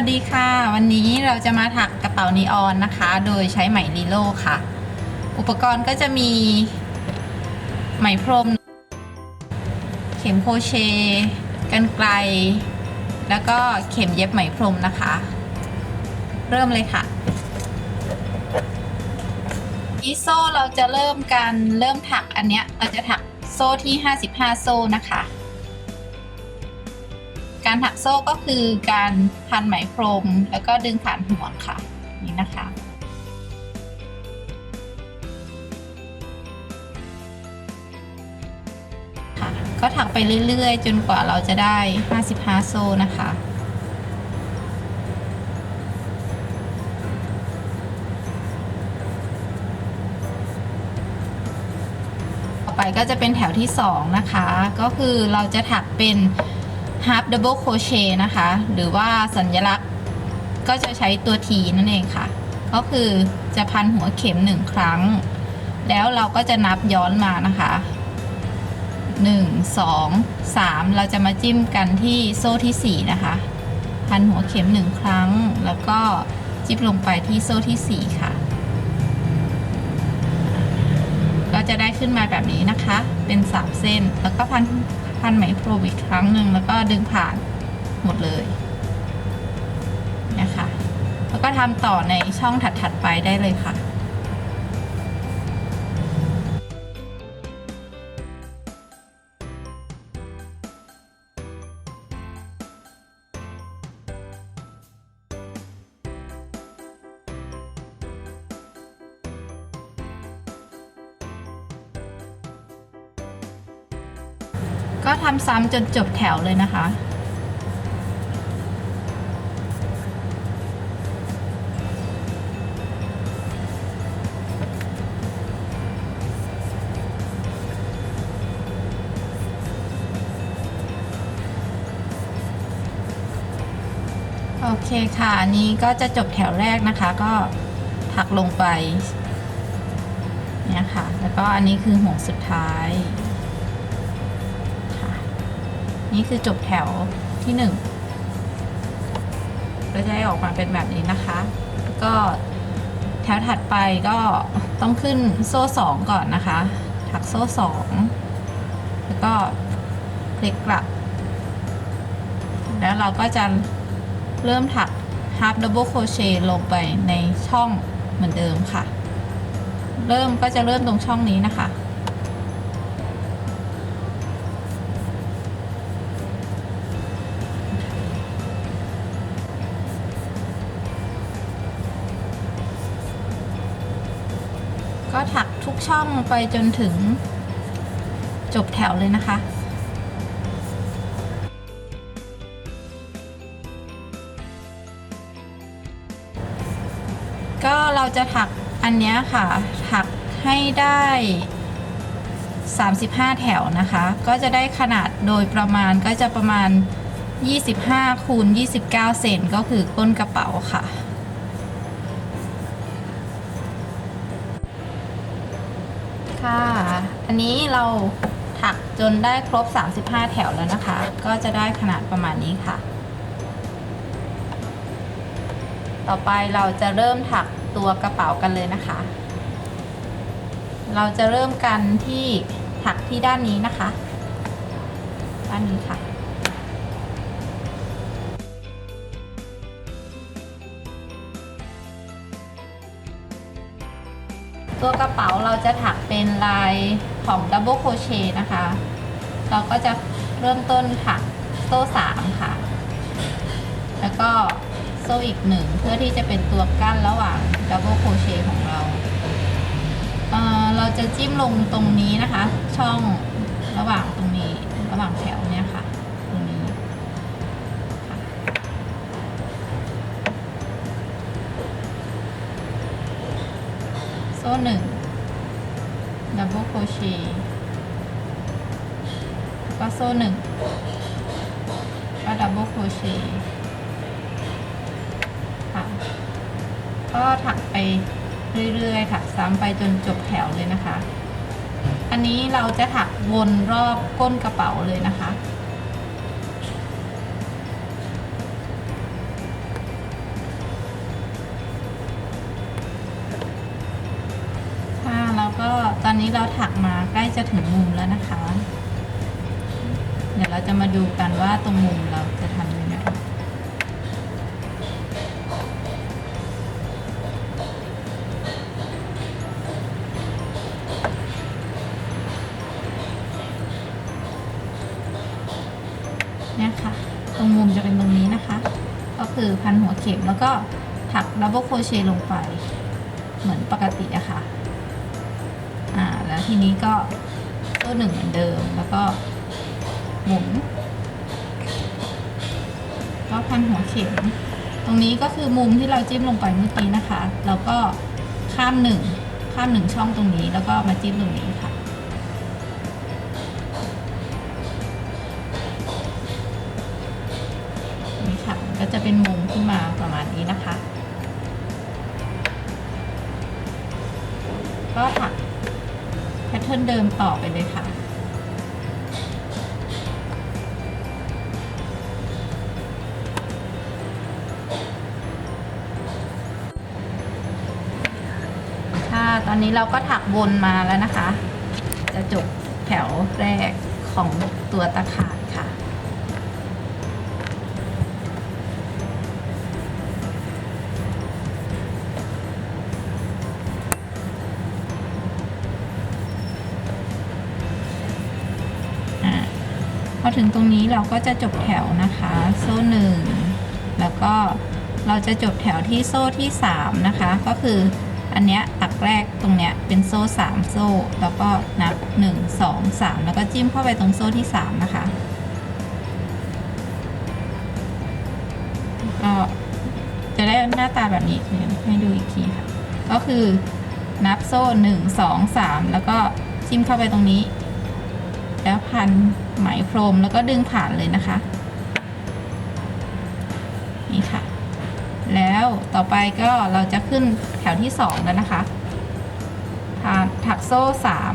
วัสดีค่ะ วันนี้เราจะมาถักกระเป๋านีออนนะคะ โดยใช้ไหมลีโลค่ะ อุปกรณ์ก็จะมีไหมพรม เข็มโครเชกันไกล แล้วก็เข็มเย็บไหมพรมนะคะ เริ่มเลยค่ะอีโซ่เราจะเริ่มการเริ่มถักอันเนี้ยเราจะถักโซ่ที่ 55 โซ่นะคะ การถักโซ่ก็คือการพันไหมพรม แล้วก็ดึงผ่านห่วงค่ะ นี่นะคะค่ะก็ถักไปเรื่อยๆ จนกว่าเราจะได้ 55 โซ่นะคะ ต่อไปก็จะเป็นแถวที่ 2 นะคะ ก็คือเราจะถักเป็น half double crochet นะคะ หรือว่าสัญลักษณ์ก็จะใช้ตัว T นั่นเองค่ะ ก็คือจะพันหัวเข็มหนึ่งครั้ง แล้วเราก็จะนับย้อนมานะคะ1 2 3เราจะมาจิ้มกันที่โซ่ที่4นะคะ พันหัวเข็มหนึ่งครั้ง แล้วก็จิ้มลงไปที่โซ่ที่4ค่ะ ก็จะได้ขึ้นมาแบบนี้นะคะ เป็น3เส้น แล้วก็พัน พันไหมพรมอีกครั้งหนึ่งแล้วก็ดึงผ่านหมดเลยนะคะ แล้วก็ทำต่อในช่องถัดๆไปได้เลยค่ะ ซ้ำจนจบแถวเลยนะคะ โอเคค่ะ อันนี้ก็จะจบแถวแรกนะคะ ก็ถักลงไปเนี่ยค่ะ แล้วก็อันนี้คือห่วงสุดท้าย นี่คือจบแถวที่หนึ่งก็จะได้ออกมาเป็นแบบนี้นะคะ ก็แถวถัดไปก็ต้องขึ้นโซ่สองก่อนนะคะ ถักโซ่สองแล้วก็พลิกกลับ แล้วเราก็จะเริ่มถัก half double crochet ลงไปในช่องเหมือนเดิมค่ะ เริ่มก็จะเริ่มตรงช่องนี้นะคะ ช่องไปจนถึงจบแถวเลยนะคะ ก็เราจะถักอันเนี้ยค่ะ ถักให้ได้ 35 แถวนะคะ ก็จะได้ขนาดโดยประมาณก็จะประมาณ 25คูณ29 เซนก็คือก้นกระเป๋าค่ะ ค่ะ อันนี้เราถักจนได้ครบ 35 แถวแล้วนะคะ ก็จะได้ขนาดประมาณนี้ค่ะ ต่อไปเราจะเริ่มถักตัวกระเป๋ากันเลยนะคะ เราจะเริ่มกันที่ถักที่ด้านนี้นะคะ ด้านนี้ค่ะ ตัวกระเป๋าเราจะถักเป็นลายของดับเบิลโครเชต์นะคะ เราก็จะเริ่มต้นถักโซ่สามค่ะ แล้วก็โซ่อีกหนึ่งเพื่อที่จะเป็นตัวกั้นระหว่างดับเบิลโครเชต์ของเราเเราจะจิ้มลงตรงนี้นะคะ ช่องระหว่างตรงนี้ระหว่างแถว ซ่หนึ่งดับเบิลโคเชต์ก็โซ่หนึ่งก็ดับเบิลโคเชต์ค่ะก็ถักไปเรื่อยๆ ถักซ้ำไปจนจบแถวเลยนะคะ อันนี้เราจะถักวนรอบก้นกระเป๋าเลยนะคะ ก็ตอนนี้เราถักมาใกล้จะถึงมุมแล้วนะคะ เดี๋ยวเราจะมาดูกันว่าตรงมุมเราจะทำยังไงเนี่ยค่ะ ตรงมุมจะเป็นตรงนี้นะคะ ก็คือพันหัวเข็มแล้วก็ถักดับเบิลโครเชต์ลงไป เหมือนปกติอะค่ะอ่าแล้ว ทีนี้ก็โซ่หนึ่งเหมือนเดิม แล้วก็หมุนก็พันหัวเข็ม ตรงนี้ก็คือมุมที่เราจิ้มลงไปเมื่อกี้นะคะ แล้วก็ข้ามหนึ่งข้ามหนึ่งช่องตรงนี้ แล้วก็มาจิ้มตรงนี้ค่ะ นี่ค่ะ ก็จะเป็นมุมขึ้นมาประมาณนี้นะคะ ก็ถักแพ ทเทิร์นเดิมต่อไปเลยค่ะ ค่ะ ตอนนี้เราก็ถักวนมาแล้วนะคะ จะจบแถวแรกของตัวตะข่าย ถึงตรงนี้เราก็จะจบแถวนะคะ โซ่หนึ่งแล้วก็เราจะจบแถวที่โซ่ที่สามนะคะ ก็คืออันเนี้ยตักแรกตรงเนี้ยเป็นโซ่สามโซ่ แล้วก็นับหนึ่งสองสามแล้วก็จิ้มเข้าไปตรงโซ่ที่สามนะคะ ก็จะได้หน้าตาแบบนี้เดี๋ยให้ดูอีกทีค่ะ ก็คือนับโซ่หนึ่งสองสามแล้วก็จิ้มเข้าไปตรงนี้ แล้วพันไหมพรมแล้วก็ดึงผ่านเลยนะคะ นี่ค่ะ แล้วต่อไปก็เราจะขึ้นแถวที่สองแล้วนะคะทาถักโซ่สาม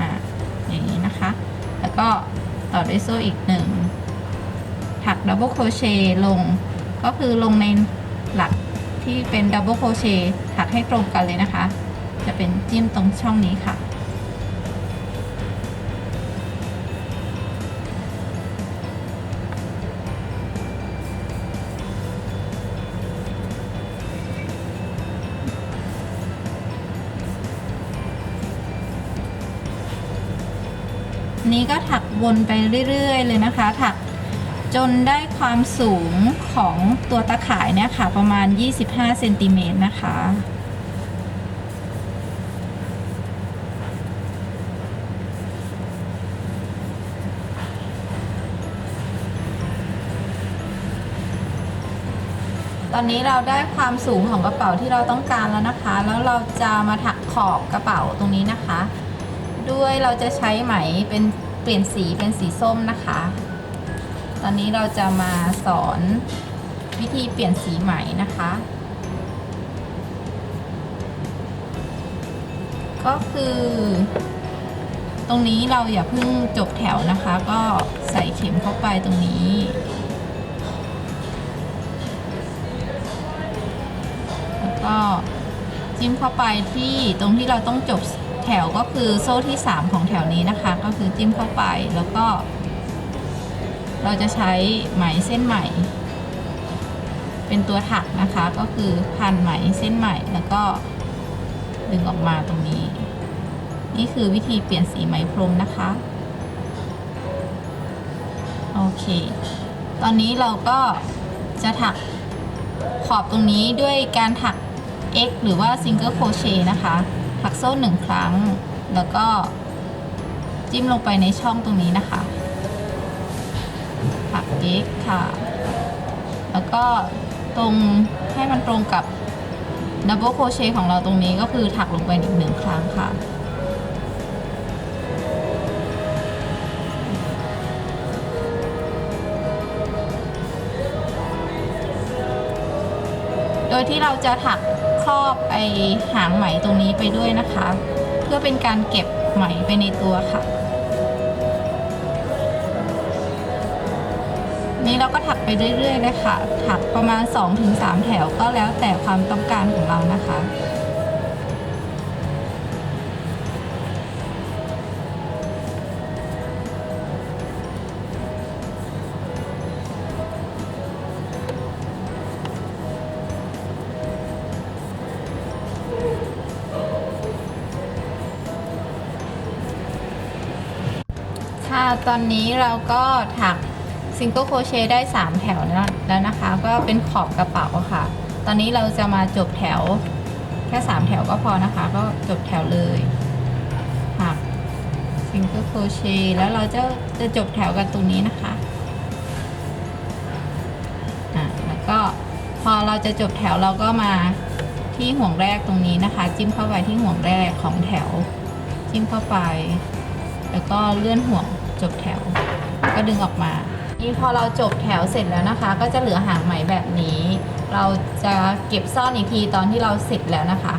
อ่าอย่างนี้นะคะ แล้วก็ต่อด้วยโซ่อีกหนึ่งถักดับเบิลโครเชต์ลง ก็คือลงในหลักที่เป็นดับเบิลโครเชต์ถักให้ตรงกันเลยนะคะ จะเป็นจิ้มตรงช่องนี้ค่ะ นี้ก็ถักวนไปเรื่อยๆ เลยนะคะ ถักจนได้ความสูงของตัวตะข่ายเนี่ยค่ะ ประมาณ 25เซนติเมตรนะคะตอนนี้เราได้ความสูงของกระเป๋าที่เราต้องการแล้วนะคะ แล้วเราจะมาถักขอบกระเป๋าตรงนี้นะคะ ด้วยเราจะใช้ไหมเป็นเปลี่ยนสีเป็นสีส้มนะคะ ตอนนี้เราจะมาสอนวิธีเปลี่ยนสีไหมนะคะ ก็คือ ตรงนี้เราอย่าเพิ่งจบแถวนะคะ ก็ใส่เข็มเข้าไปตรงนี้แล้วก็จิ้มเข้าไปที่ตรงที่เราต้องจบ แถวก็คือโซ่ที่ 3 ของแถวนี้นะคะ ก็คือจิ้มเข้าไปแล้วก็ เราจะใช้ไหมเส้นใหม่ เป็นตัวถักนะคะ ก็คือพันไหมเส้นใหม่แล้วก็ดึงออกมาตรงนี้ นี่คือวิธีเปลี่ยนสีไหมพรมนะคะ โอเค ตอนนี้เราก็จะถักขอบตรงนี้ด้วยการถัก X หรือว่า Single Crochet นะคะ ถักโซ่หนึ่งครั้ง แล้วก็จิ้มลงไปในช่องตรงนี้นะคะถัก X ค่ะ แล้วก็ตรงให้มันตรงกับ Double Crochet ของเราตรงนี้ก็คือถักลงไปอีกหนึ่งครั้งค่ะ โดยที่เราจะถัก ครอบไอหางไหมตรงนี้ไปด้วยนะคะ เพื่อเป็นการเก็บไหมไปในตัวค่ะ นี่เราก็ถักไปเรื่อยๆเลยค่ะ ถักประมาณ 2-3 แถวก็แล้วแต่ความต้องการของเรานะคะ ตอนนี้เราก็ถักซิงเกิลโคเชต์ได้ 3 แถวแล้วแล้วนะคะ ก็เป็นขอบกระเป๋าค่ะ ตอนนี้เราจะมาจบแถวแค่ 3 แถวก็พอนะคะ ก็จบแถวเลยถักซิงเกิลโคเชต์แล้วเราจะจะจบแถวกันตรงนี้นะคะอะแล้วก็พอเราจะจบแถวเราก็มาที่ห่วงแรกตรงนี้นะคะ จิ้มเข้าไปที่ห่วงแรกของแถว จิ้มเข้าไป แล้วก็เลื่อนห่วง จบแถว ก็ดึงออกมานี่พอเราจบแถวเสร็จแล้วนะคะ ก็จะเหลือหางไหมแบบนี้ เราจะเก็บซ่อนอีกทีตอนที่เราเสร็จแล้วนะคะ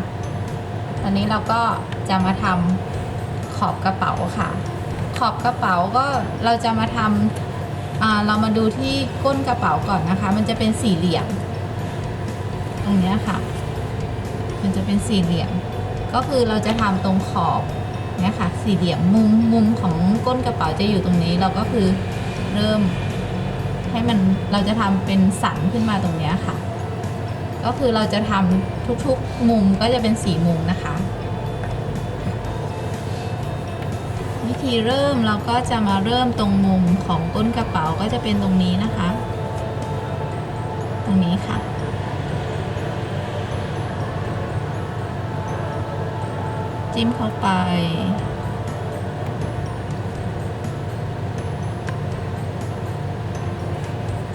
ตอนนี้เราก็จะมาทำขอบกระเป๋าค่ะ ขอบกระเป๋าก็เราจะมาทำเรามาดูที่ก้นกระเป๋าก่อนนะคะ มันจะเป็นสี่เหลี่ยมตรงนี้ค่ะ มันจะเป็นสี่เหลี่ยม ก็คือเราจะทำตรงขอบ เนี่ยค่ะสี่เหลี่ยมมุมมุมของก้นกระเป๋าจะอยู่ตรงนี้ เราก็คือเริ่มให้มันเราจะทำเป็นสันขึ้นมาตรงเนี้ยค่ะ ก็คือเราจะทำทุกๆมุมก็จะเป็นสีมุมนะคะ วิธีเริ่มเราก็จะมาเริ่มตรงมุมของก้นกระเป๋าก็จะเป็นตรงนี้นะคะ ตรงนี้ค่ะ จิ้มเข้าไป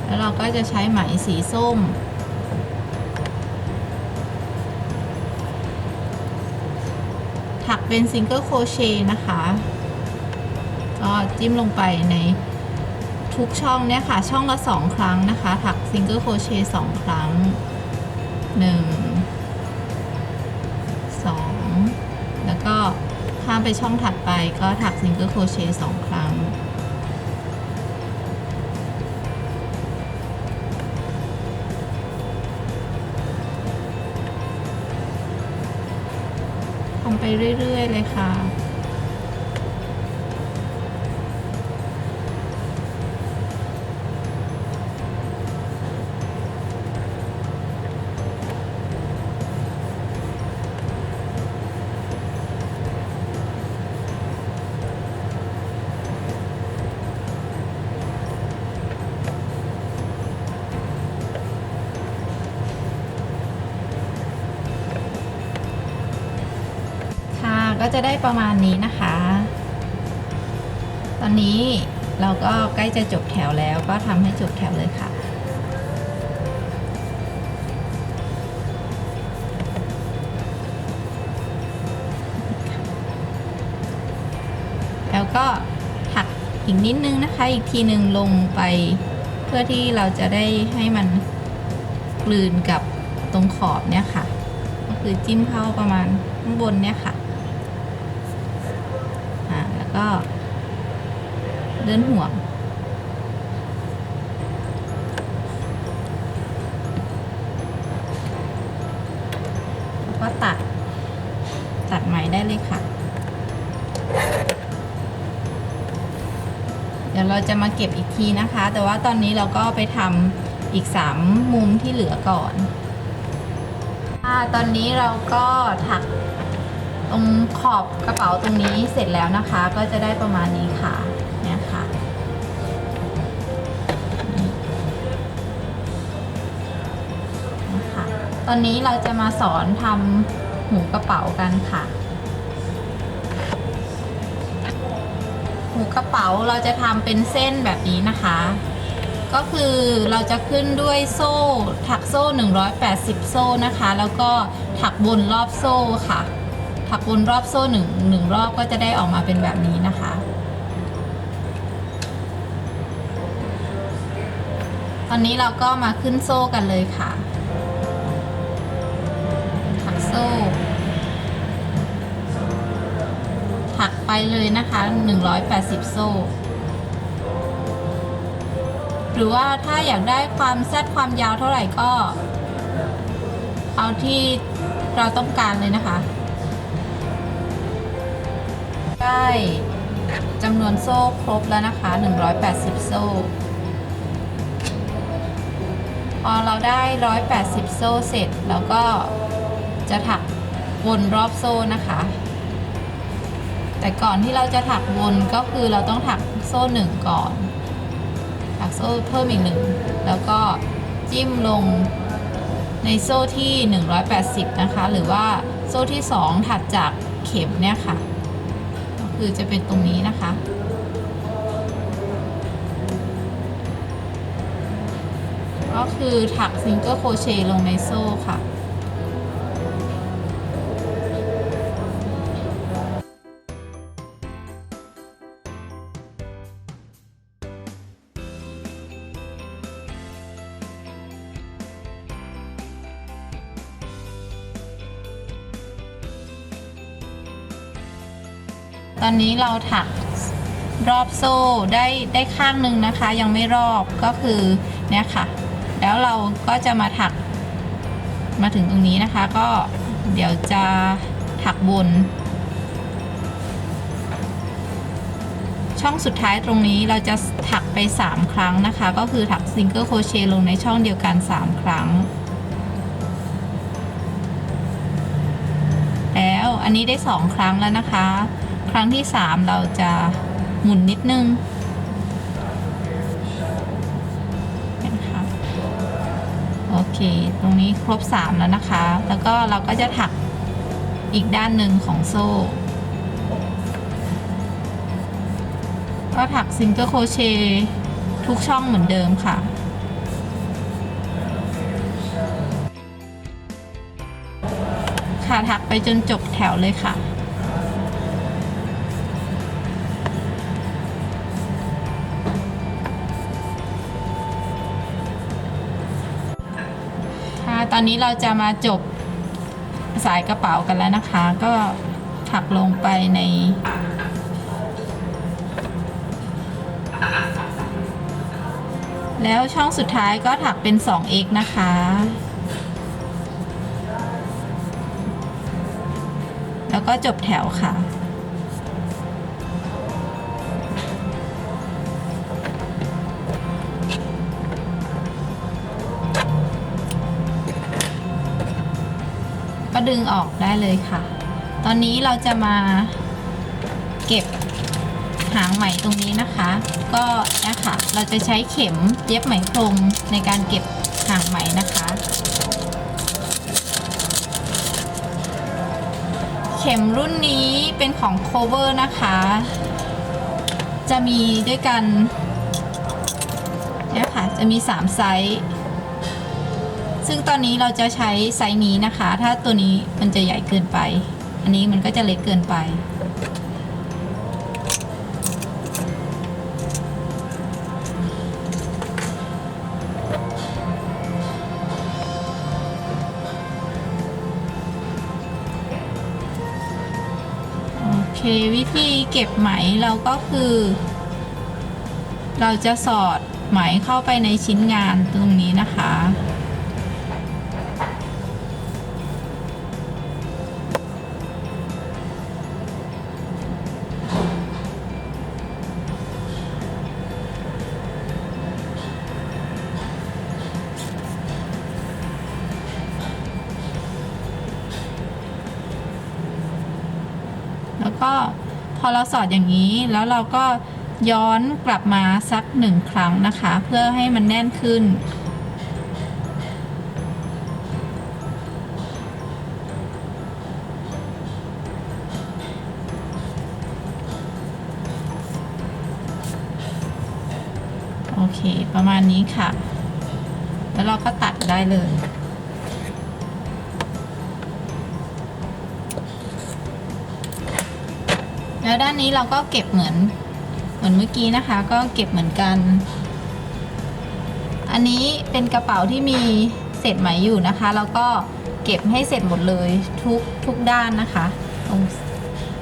แล้วเราก็จะใช้ไหมสีส้ม ถักเป็นซิงเกิลโคเชต์นะคะ ก็จิ้มลงไปในทุกช่องเนี่ยค่ะ ช่องละ 2 ครั้งนะคะ ถักซิงเกิลโคเชต์2ครั้ง 1 ไปช่องถัดไปก็ถักซิงเกิลโคเชต์สองครั้ง ทำไปเรื่อย ๆ เลยค่ะ ก็จะได้ประมาณนี้นะคะ ตอนนี้เราก็ใกล้จะจบแถวแล้วก็ทำให้จบแถวเลยค่ะแล้วก็ถักอีกนิดนึงนะคะ อีกทีหนึ่งลงไปเพื่อที่เราจะได้ให้มันกลืนกับตรงขอบเนี่ยค่ะ ก็คือจิ้มเข้าประมาณข้างบนเนี่ยค่ะ ก็เลื่อนห่วงแล้วก็ตัด ตัดไหมได้เลยค่ะ เดี๋ยวเราจะมาเก็บอีกทีนะคะ แต่ว่าตอนนี้เราก็ไปทำอีก 3 มุมที่เหลือก่อนอตอนนี้เราก็ถัก ตรงขอบกระเป๋าตรงนี้เสร็จแล้วนะคะ ก็จะได้ประมาณนี้ค่ะเนี่ยค่ะนี่ะคะตอนนี้เราจะมาสอนทำหูกระเป๋ากันค่ะหูกระเป๋าเราจะทำเป็นเส้นแบบนี้นะคะ ก็คือเราจะขึ้นด้วยโซ่ถักโซ่ 180 โซ่นะคะ แล้วก็ถักวนรอบโซ่ค่ะ ถักวนรอบโซ่หนึ่งหนึ่งรอบก็จะได้ออกมาเป็นแบบนี้นะคะ ตอนนี้เราก็มาขึ้นโซ่กันเลยค่ะ ถักโซ่ ถักไปเลยนะคะ 180 โซ่หรือว่าถ้าอยากได้ความแซดความยาวเท่าไหร่ก็ เอาที่เราต้องการเลยนะคะ ได้จำนวนโซ่ครบแล้วนะคะ 180 โซ่ พอเราได้ 180 โซ่เสร็จแล้วก็จะถักวนรอบโซ่นะคะ แต่ก่อนที่เราจะถักวนก็คือเราต้องถักโซ่หนึ่งก่อน ถักโซ่เพิ่มอีกหนึ่งแล้วก็จิ้มลงในโซ่ที่ 180 นะคะ หรือว่าโซ่ที่ 2 ถัดจากเข็มเนี่ยค่ะ คือจะเป็นตรงนี้นะคะ ก็คือถักซิงเกิลโคเชต์ลงในโซ่ค่ะ อนนี้เราถักรอบโซ่ได้ได้ข้างหนึ่งนะคะ ยังไม่รอบก็คือเนี่ยค่ะ แล้วเราก็จะมาถักมาถึงตรงนี้นะคะ ก็เดี๋ยวจะถักบน ช่องสุดท้ายตรงนี้เราจะถักไป 3 ครั้งนะคะ ก็คือถักซิงเกิลโครเชต์ลงในช่องเดียวกัน 3 ครั้ง แล้วอันนี้ได้ 2 ครั้งแล้วนะคะ ครั้งที่3เราจะหมุนนิดนึงนไหมคะโอเค ตรงนี้ครบ3แล้วนะคะ แล้วก็เราก็จะถักอีกด้านหนึ่งของโซ่ ก็ถักซิงเกิลโคเชทุกช่องเหมือนเดิมค่ะค่ะถักไปจนจบแถวเลยค่ะ ตอนนี้เราจะมาจบสายกระเป๋ากันแล้วนะคะ ก็ถักลงไปใน แล้วช่องสุดท้ายก็ถักเป็น 2x นะคะ แล้วก็จบแถวค่ะ ดึงออกได้เลยค่ะ ตอนนี้เราจะมาเก็บหางไหมตรงนี้นะคะ ก็เนี่ยค่ะเราจะใช้เข็มเย็บไหมพรมในการเก็บหางไหมนะคะ เข็มรุ่นนี้เป็นของ cover นะคะ จะมีด้วยกันเนี่ยค่ะจะมี 3 ไซส์ ซึ่งตอนนี้เราจะใช้ไซส์นี้นะคะ ถ้าตัวนี้มันจะใหญ่เกินไป อันนี้มันก็จะเล็กเกินไป โอเควิธีเก็บไหมเราก็คือ เราจะสอดไหมเข้าไปในชิ้นงานตรงนี้นะคะ ก็พอเราสอดอย่างนี้แล้วเราก็ย้อนกลับมาสักหนึ่งครั้งนะคะ เพื่อให้มันแน่นขึ้น โอเค ประมาณนี้ค่ะ แล้วเราก็ตัดได้เลย นี้เราก็เก็บเหมือนเหมือนเมื่อกี้นะคะ ก็เก็บเหมือนกัน อันนี้เป็นกระเป๋าที่มีเศษไหมอยู่นะคะ แล้วก็เก็บให้เสร็จหมดเลยทุกทุกด้านนะคะตรง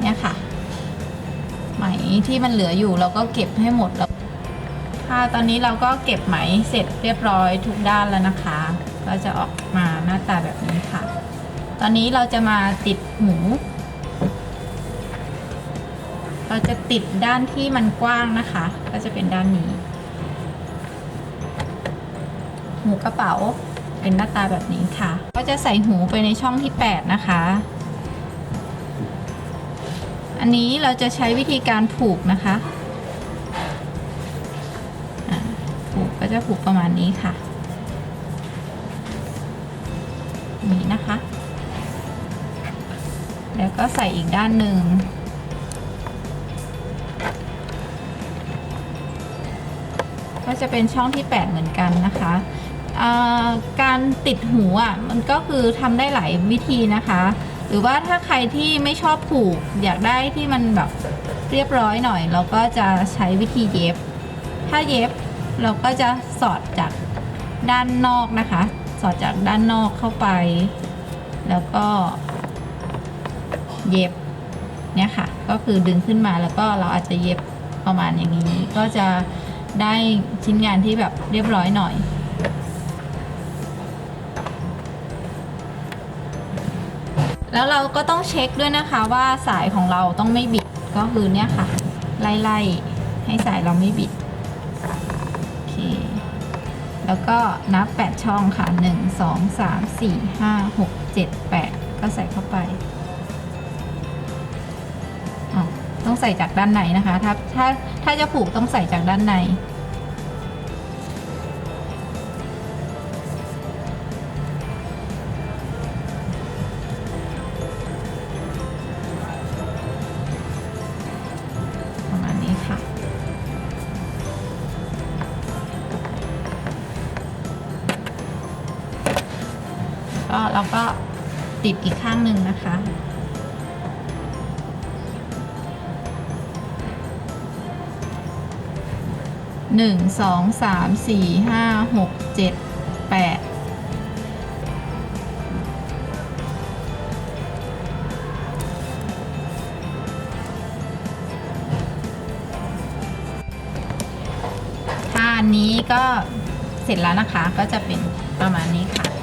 เนี่ยค่ะ ไหมที่มันเหลืออยู่เราก็เก็บให้หมดแล้วค่ะตอนนี้เราก็เก็บไหมเสร็จเรียบร้อยทุกด้านแล้วนะคะ ก็จะออกมาหน้าตาแบบนี้ค่ะ ตอนนี้เราจะมาติดหมู เราจะติดด้านที่มันกว้างนะคะ ก็จะเป็นด้านนี้ หูกระเป๋าเป็นหน้าตาแบบนี้ค่ะ ก็จะใส่หูไปในช่องที่ 8 นะคะ อันนี้เราจะใช้วิธีการผูกนะคะผูกก็จะผูกประมาณนี้ค่ะ นี่นะคะ แล้วก็ใส่อีกด้านหนึ่ง ก็จะเป็นช่องที่ 8 เหมือนกันนะคะการติดหูอะมันก็คือทำได้หลายวิธีนะคะ หรือว่าถ้าใครที่ไม่ชอบผูก อยากได้ที่มันแบบเรียบร้อยหน่อย เราก็จะใช้วิธีเย็บ ถ้าเย็บเราก็จะสอดจากด้านนอกนะคะ สอดจากด้านนอกเข้าไป แล้วก็ เย็บเนี่ยค่ะ ก็คือดึงขึ้นมาแล้วก็เราอาจจะเย็บประมาณอย่างนี้ ก็จะ ได้ชิ้นงานที่แบบเรียบร้อยหน่อย แล้วเราก็ต้องเช็คด้วยนะคะว่าสายของเราต้องไม่บิดก็คือเนี่ยค่ะ ไล่ๆให้สายเราไม่บิดโอเคแล้วก็นับ 8 ช่องค่ะ 1 2 3 4 5 6 7 8 ก็ใส่เข้าไป ต้องใส่จากด้านในนะคะ ถ้าถ้าถ้าจะผูกต้องใส่จากด้านใน ประมาณนี้ค่ะ ก็เราก็ติดอีกข้างหนึ่งนะคะ หนึ่งสองสามสี่ห้าหกเจ็ดแปดท่านี้ก็เสร็จแล้วนะคะก็จะเป็นประมาณนี้ค่ะ